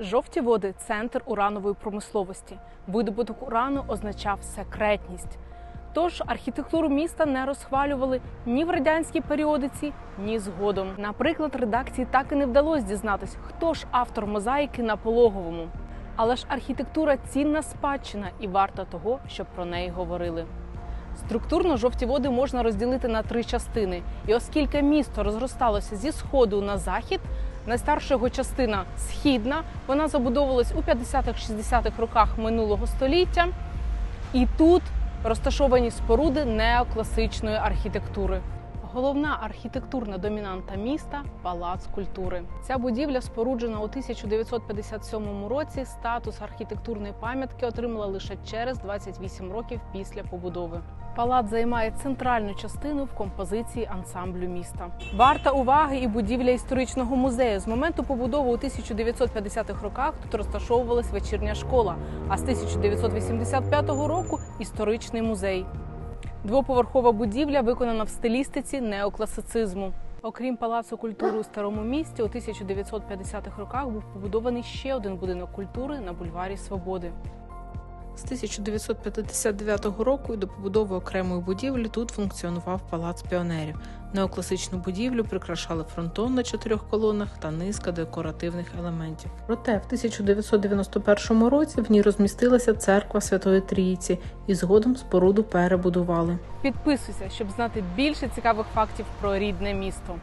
Жовті води центр уранової промисловості. Видобуток урану означав секретність. Тож архітектуру міста не розхвалювали ні в радянській періодиці, ні згодом. Наприклад, редакції так і не вдалося дізнатись, хто ж автор мозаїки на пологовому. Але ж архітектура цінна спадщина і варта того, щоб про неї говорили. Структурно жовті води можна розділити на три частини. І оскільки місто розросталося зі сходу на захід, найстарша його частина східна, вона забудовувалась у 50-60-х роках минулого століття. І тут розташовані споруди неокласичної архітектури. Головна архітектурна домінанта міста палац культури. Ця будівля, споруджена у 1957 році, статус архітектурної пам'ятки отримала лише через 28 років після побудови. Палац займає центральну частину в композиції ансамблю міста. Варта уваги і будівля історичного музею. З моменту побудови у 1950-х роках тут розташовувалась вечірня школа, а з 1985 року історичний музей. Двоповерхова будівля виконана в стилістиці неокласицизму. Окрім палацу культури у старому місті, у 1950-х роках був побудований ще один будинок культури на бульварі Свободи. З 1959 року і до побудови окремої будівлі тут функціонував палац піонерів. Неокласичну будівлю прикрашали фронтон на чотирьох колонах та низка декоративних елементів. Проте в 1991 році в ній розмістилася церква Святої Трійці, і згодом споруду перебудували. Підписуйся, щоб знати більше цікавих фактів про рідне місто.